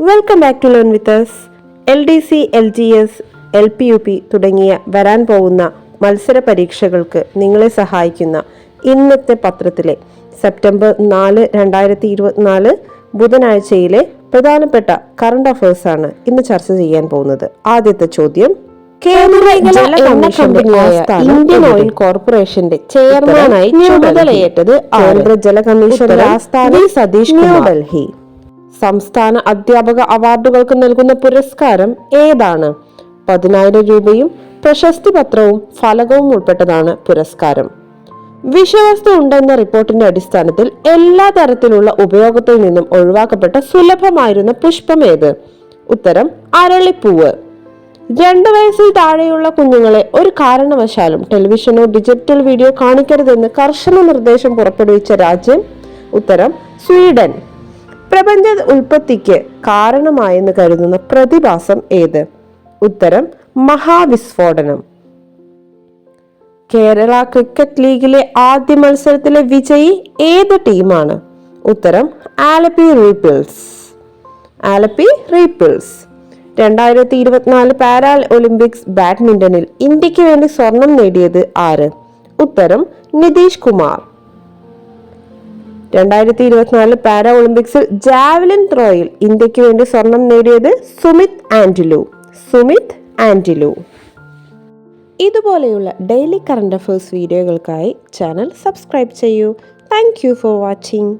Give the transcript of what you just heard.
Welcome back to learn with us. L D C L G S L P U P തുടങ്ങിയ വരാൻ പോകുന്ന മത്സര പരീക്ഷകൾക്ക് നിങ്ങളെ സഹായിക്കുന്ന ഇന്നത്തെ പത്രത്തിലെ സെപ്റ്റംബർ നാല് രണ്ടായിരത്തി ഇരുപത്തിനാല് ബുധനാഴ്ചയിലെ പ്രധാനപ്പെട്ട കറണ്ട് അഫയേഴ്സ് ആണ് ഇന്ന് ചർച്ച ചെയ്യാൻ പോകുന്നത്. ആദ്യത്തെ ചോദ്യം കേന്ദ്ര ജല കമ്പനിയായ ഇന്ത്യൻ ഓയിൽ കോർപ്പറേഷന്റെ ചെയർമാനായി ചുമതലയേറ്റത് കേന്ദ്ര ജല കമ്മീഷന്റെ ആസ്ഥാനം സതീഷ് ന്യൂഡൽഹി സംസ്ഥാന അധ്യാപക അവാർഡുകൾക്ക് നൽകുന്ന പുരസ്കാരം ഏതാണ്? പതിനായിരം രൂപയും പ്രശസ്തി പത്രവും ഫലകവും ഉൾപ്പെട്ടതാണ് പുരസ്കാരം. വിഷവസ്തു ഉണ്ടെന്ന റിപ്പോർട്ടിന്റെ അടിസ്ഥാനത്തിൽ എല്ലാ തരത്തിലുള്ള ഉപയോഗത്തിൽ നിന്നും ഒഴിവാക്കപ്പെട്ട സുലഭമായിരുന്ന പുഷ്പം ഏത്? ഉത്തരം അരളിപ്പൂവ്. രണ്ടു വയസ്സിൽ താഴെയുള്ള കുഞ്ഞുങ്ങളെ ഒരു കാരണവശാലും ടെലിവിഷനോ ഡിജിറ്റൽ വീഡിയോ കാണിക്കരുതെന്ന് കർശന നിർദ്ദേശം പുറപ്പെടുവിച്ച രാജ്യം ഉത്തരം സ്വീഡൻ. പ്രപഞ്ച ഉൽപ്പത്തിക്ക് കാരണമായെന്ന് കരുതുന്ന പ്രതിഭാസം ഏത്? ഉത്തരം മഹാവിസ്ഫോടനം. കേരള ക്രിക്കറ്റ് ലീഗിലെ ആദ്യ മത്സരത്തിലെ വിജയി ഏത് ടീമാണ്? ഉത്തരം ആലപ്പി റീപ്പിൾസ്. ആലപ്പി റീപ്പിൾസ്. രണ്ടായിരത്തി ഇരുപത്തിനാല് പാരാ ഒളിമ്പിക്സ് ബാഡ്മിന്റണിൽ ഇന്ത്യയ്ക്ക് വേണ്ടി സ്വർണം നേടിയത് ആര്? ഉത്തരം നിതീഷ് കുമാർ. രണ്ടായിരത്തി ഇരുപത്തിനാല് പാരാ ഒളിമ്പിക്സിൽ ജാവലിൻ ത്രോയിൽ ഇന്ത്യയ്ക്ക് വേണ്ടി സ്വർണം നേടിയത് സുമിത് ആന്റിലു. സുമിത് ആന്റിലു. ഇതുപോലെയുള്ള ഡെയിലി കറണ്ട് അഫേഴ്സ് വീഡിയോകൾക്കായി ചാനൽ സബ്സ്ക്രൈബ് ചെയ്യൂ. Thank for watching.